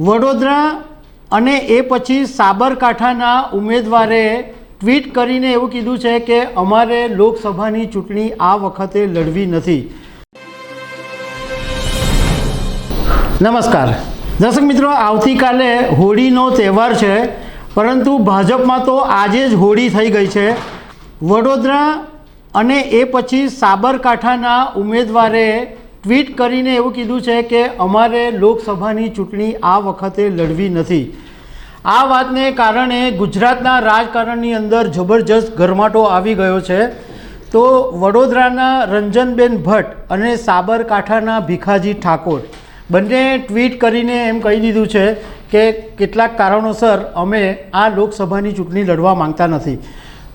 વડોદરા અને એ પછી સાબરકાંઠાના ઉમેદવારે ટ્વીટ કરીને એવું કીધું છે કે અમારે લોકસભાની ચૂંટણી આ વખતે લડવી નથી. નમસ્કાર. દર્શક મિત્રો, આવતીકાલે હોળીનો તહેવાર છે, પરંતુ ભાજપમાં તો આજે જ હોળી થઈ ગઈ છે. વડોદરા અને એ પછી સાબરકાંઠાના ઉમેદવારે ટ્વીટ કરીને એવું કીધું છે કે અમારે લોકસભાની ચૂંટણી આ વખતે લડવી નથી. આ વાતને કારણે ગુજરાતના રાજકારણની અંદર જબરજસ્ત ગરમાટો આવી ગયો છે. તો વડોદરાના રંજનબેન ભટ્ટ અને સાબરકાંઠાના ભીખાજી ઠાકોર બંને ટ્વીટ કરીને એમ કહી દીધું છે કે કેટલાક કારણોસર અમે આ લોકસભાની ચૂંટણી લડવા માંગતા નથી.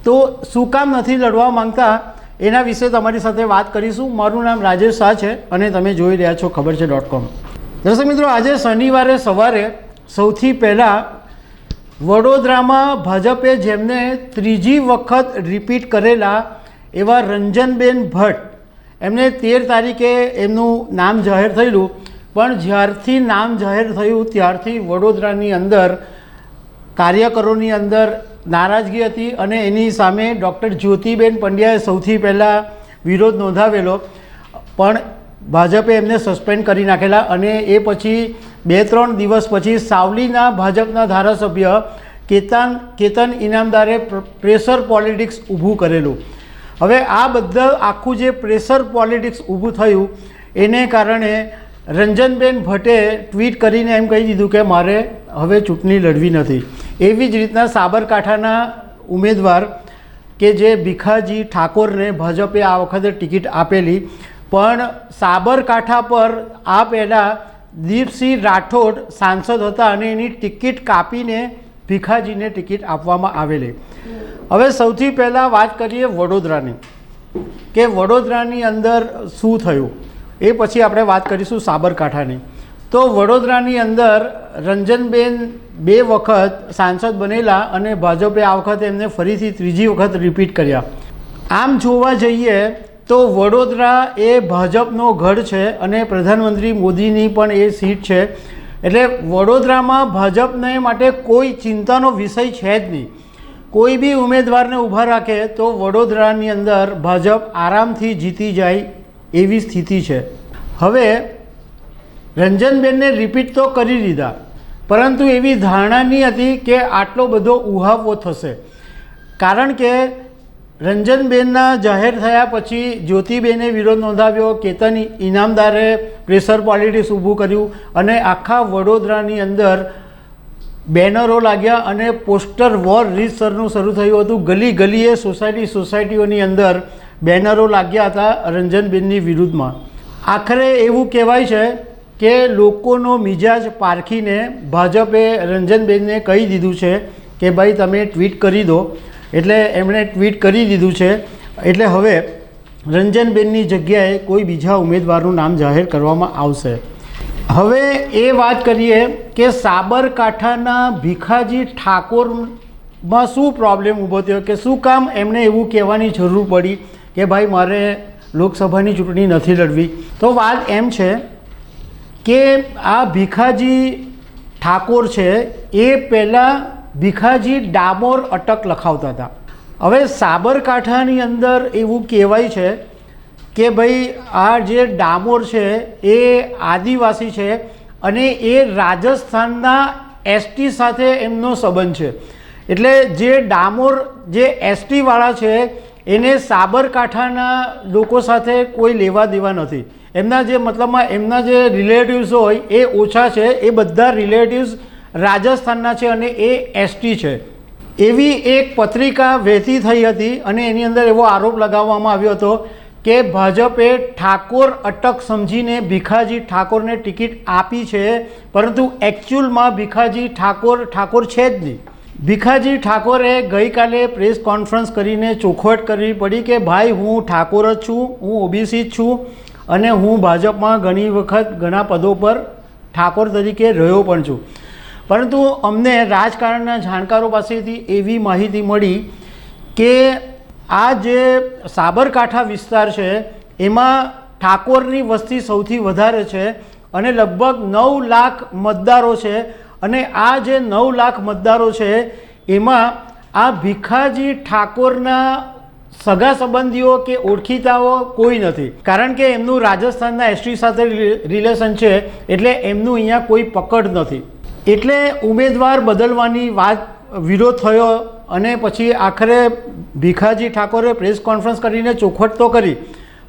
તો શું કામ નથી લડવા માંગતા? એના વિશે તમારી સાથે વાત કરીશું. મારું નામ રાજેશ શાહ છે અને તમે જોઈ રહ્યા છો ખબર છે ડોટ કોમ દર્શક મિત્રો, આજે શનિવારે સવારે સૌથી પહેલાં વડોદરામાં ભાજપે જેમને ત્રીજી વખત રિપીટ કરેલા એવા રંજનબેન ભટ્ટ, એમને તેર તારીખે એમનું નામ જાહેર થયેલું. પણ જ્યારથી નામ જાહેર થયું, ત્યારથી વડોદરાની અંદર કાર્યકરોની અંદર નારાજગી હતી અને એની સામે ડૉક્ટર જ્યોતિબેન પંડ્યાએ સૌથી પહેલાં વિરોધ નોંધાવેલો. પણ ભાજપે એમને સસ્પેન્ડ કરી નાખેલા અને એ પછી બે ત્રણ દિવસ પછી સાવલીના ભાજપના ધારાસભ્ય કેતન કેતન ઇનામદારે પ્ર- પ્રેશર પોલિટિક્સ ઊભું કરેલું. હવે આ બધા આખું જે પ્રેશર પોલિટિક્સ ઊભું થયું, એને કારણે રંજનબેન ભટ્ટે ટ્વીટ કરીને એમ કહી દીધું કે મારે હવે ચૂંટણી લડવી નથી. એવી જ રીતના સાબરકાંઠાના ઉમેદવાર કે જે ભીખાજી ઠાકોરને ભાજપે આ વખતે ટિકિટ આપેલી, પણ સાબરકાંઠા પર આ પહેલાં દીપસિંહ રાઠોડ સાંસદ હતા અને એની ટિકિટ કાપીને ભીખાજીને ટિકિટ આપવામાં આવેલી. હવે સૌથી પહેલાં વાત કરીએ વડોદરાની, કે વડોદરાની અંદર શું થયું? એ પછી આપણે વાત કરીશું સાબરકાંઠાની. તો વડોદરાની અંદર રંજનબેન બે વખત સાંસદ બનેલા અને ભાજપે આ વખતે એમને ફરીથી ત્રીજી વખત રિપીટ કર્યા. આમ જોવા જઈએ તો વડોદરા એ ભાજપનો ગઢ છે અને પ્રધાનમંત્રી મોદીની પણ એ સીટ છે. એટલે વડોદરામાં ભાજપને માટે કોઈ ચિંતાનો વિષય છે જ નહીં. કોઈ બી ઉમેદવારને ઊભા રાખે તો વડોદરાની અંદર ભાજપ આરામથી જીતી જાય એવી સ્થિતિ છે. હવે રંજનબેનને રિપીટ તો કરી દીધા. પરંતુ એવી ધારણા નહીં હતી કે આટલો બધો ઉહાવો થશે. કારણ કે રંજનબેનના જાહેર થયા પછી જ્યોતિબેને વિરોધ નોંધાવ્યો, કેતન ઇનામદારે પ્રેશર પોલિટિક્સ ઊભું કર્યું અને આખા વડોદરાની અંદર બેનરો લાગ્યા અને પોસ્ટર વોર રીતસરનું શરૂ થયું હતું. ગલી ગલીએ સોસાયટી સોસાયટીઓની અંદર બેનરો લાગ્યા હતા રંજનબેનની વિરુદ્ધમાં. આખરે એવું કહેવાય છે કે લોકોનો મિજાજ પારખીને ભાજપે રંજનબેનને કહી દીધું છે કે ભાઈ તમે ટ્વીટ કરી દો. એટલે એમણે ટ્વીટ કરી દીધું છે. એટલે હવે રંજનબેનની જગ્યાએ કોઈ બીજા ઉમેદવારનું નામ જાહેર કરવામાં આવશે. હવે એ વાત કરીએ કે સાબરકાંઠાના ભીખાજી ઠાકોરમાં શું પ્રોબ્લેમ ઊભો થયો કે શું કામ એમને એવું કહેવાની જરૂર પડી કે ભાઈ મારે લોકસભાની ચૂંટણી નથી લડવી. તો વાત એમ છે કે આ ભીખાજી ઠાકોર છે, એ પહેલાં ભીખાજી ડામોર અટક લખાવતા હતા. હવે સાબરકાંઠાની અંદર એવું કહેવાય છે કે ભાઈ આ જે ડામોર છે, એ આદિવાસી છે અને એ રાજસ્થાનના એસટી સાથે એમનો સંબંધ છે. એટલે જે ડામોર જે એસટીવાળા છે, એને સાબરકાંઠાના લોકો સાથે કોઈ લેવા દેવા નથી. એમના જે મતલબમાં એમના જે રિલેટિવ્સ હોય, એ ઓછા છે, એ બધા રિલેટિવ્સ રાજસ્થાનના છે અને એ એસટી છે. એવી એક પત્રિકા વહેતી થઈ હતી અને એની અંદર એવો આરોપ લગાવવામાં આવ્યો હતો કે ભાજપે ઠાકોર અટક સમજીને ભીખાજી ઠાકોરને ટિકિટ આપી છે, પરંતુ એકચ્યુઅલમાં ભીખાજી ઠાકોર ઠાકોર છે જ નહીં. ભીખાજી ઠાકોરે ગઈકાલે પ્રેસ કોન્ફરન્સ કરીને ચોખવટ કરવી પડી કે, ભાઈ, હું ઠાકોર જ છું, હું ઓબીસી જ છું અને હું ભાજપમાં ઘણી વખત ઘણા પદો પર ઠાકોર તરીકે રહ્યો પણ છું. પરંતુ અમને રાજકારણના જાણકારો પાસેથી એવી માહિતી મળી કે આ જે સાબરકાંઠા વિસ્તાર છે, એમાં ઠાકોરની વસ્તી સૌથી વધારે છે અને લગભગ નવ લાખ મતદારો છે અને આ જે નવ લાખ મતદારો છે, એમાં આ ભીખાજી ઠાકોરના સગા સંબંધીઓ કે ઓળખીતાઓ કોઈ નથી. કારણ કે એમનું રાજસ્થાનના એસટી સાથે રિલેશન છે, એટલે એમનું અહીંયા કોઈ પકડ નથી. એટલે ઉમેદવાર બદલવાની વાત વિરોધ થયો અને પછી આખરે ભીખાજી ઠાકોરે પ્રેસ કોન્ફરન્સ કરીને ચોખવટ તો કરી.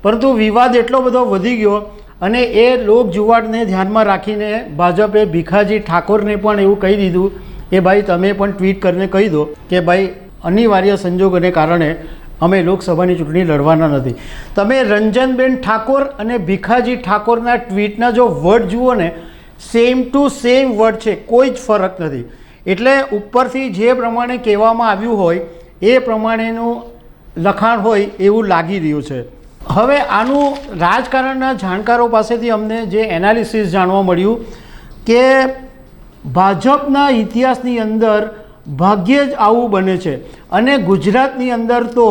પરંતુ વિવાદ એટલો બધો વધી ગયો અને એ લોક જુવાડને ધ્યાનમાં રાખીને ભાજપે ભીખાજી ઠાકોરને પણ એવું કહી દીધું કે, ભાઈ, તમે પણ ટ્વીટ કરીને કહી દો કે, ભાઈ, અનિવાર્ય સંજોગોને કારણે અમે લોકસભાની ચૂંટણી લડવાના નથી. તમે રંજનબેન ઠાકોર અને ભીખાજી ઠાકોરના ટ્વીટના જો વર્ડ જુઓ ને સેમ ટુ સેમ વર્ડ છે, કોઈ જ ફરક નથી. એટલે ઉપરથી જે પ્રમાણે કહેવામાં આવ્યું હોય, એ પ્રમાણેનું લખાણ હોય એવું લાગી રહ્યું છે. હવે આનું રાજકારણના જાણકારો પાસેથી અમને જે એનાલિસિસ જાણવા મળ્યું કે ભાજપના ઇતિહાસની અંદર ભાગ્યે જ આવું બને છે. અને ગુજરાતની અંદર તો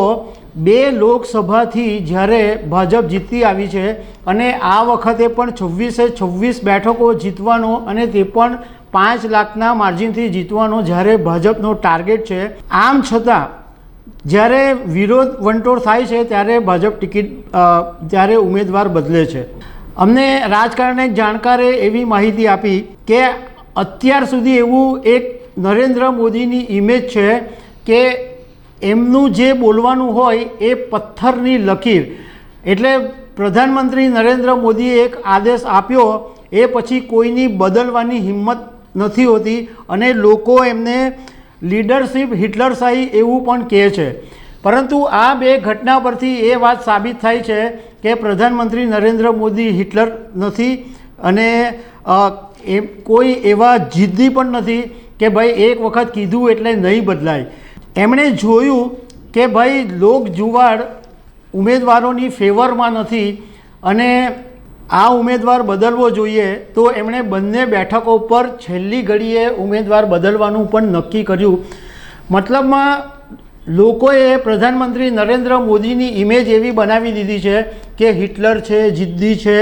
બે લોકસભાથી જ્યારે ભાજપ જીતી આવી છે અને આ વખતે પણ છવ્વીસે છવ્વીસ બેઠકો જીતવાનો અને તે પણ પાંચ લાખના માર્જિનથી જીતવાનો જ્યારે ભાજપનો ટાર્ગેટ છે. આમ છતાં, જ્યારે વિરોધ વંટોળ થાય છે ત્યારે ભાજપ ટિકિટ ત્યારે ઉમેદવાર બદલે છે. અમને રાજકારણે એક જાણકારે એવી માહિતી આપી કે અત્યાર સુધી એવું એક નરેન્દ્ર મોદીની ઇમેજ છે કે એમનું જે બોલવાનું હોય એ પથ્થરની લકીર. એટલે પ્રધાનમંત્રી નરેન્દ્ર મોદીએ એક આદેશ આપ્યો, એ પછી કોઈની બદલવાની હિંમત નથી હોતી અને લોકો એમને લીડરશિપ હિટલરશાહી એવું પણ કહે છે. પરંતુ આ બે ઘટના પરથી એ વાત સાબિત થાય છે કે પ્રધાનમંત્રી નરેન્દ્ર મોદી હિટલર નથી અને એ કોઈ એવા જિદ્દી પણ નથી કે ભાઈ એક વખત કીધું એટલે નહીં બદલાય. એમણે જોયું કે ભાઈ લોક જુવાળ ઉમેદવારોની ફેવરમાં નથી અને આ ઉમેદવાર બદલવો જોઈએ તો એમણે બંને બેઠકો પર છેલ્લી ઘડીએ ઉમેદવાર બદલવાનું પણ નક્કી કર્યું. મતલબમાં લોકોએ પ્રધાનમંત્રી નરેન્દ્ર મોદીની ઇમેજ એવી બનાવી દીધી છે કે હિટલર છે જિદ્દી છે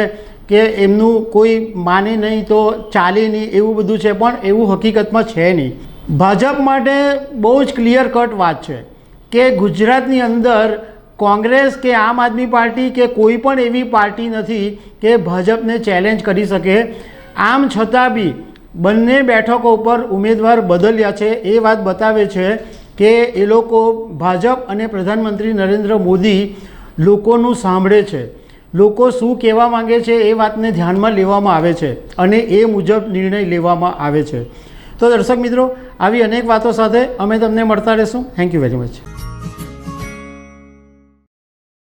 કે એમનું કોઈ માને નહીં તો ચાલે નહીં એવું બધું છે, પણ એવું હકીકતમાં છે નહીં. ભાજપ માટે બહુ જ ક્લિયર કટ વાત છે કે ગુજરાતની અંદર કોંગ્રેસ કે આમ આદમી પાર્ટી કે કોઈ પણ એવી પાર્ટી નથી કે ભાજપને ચેલેન્જ કરી શકે. આમ છતાં બી બંને બેઠકો ઉપર ઉમેદવાર બદલ્યા છે. એ વાત બતાવે છે કે એ લોકો ભાજપ અને પ્રધાનમંત્રી નરેન્દ્ર મોદી લોકોનું સાંભળે છે. લોકો શું કહેવા માંગે છે એ વાતને ધ્યાનમાં લેવામાં આવે છે અને એ મુજબ નિર્ણય લેવામાં આવે છે. તો દર્શક મિત્રો, આવી અનેક વાતો સાથે અમે તમને મળતા રહેશું. Thank you very much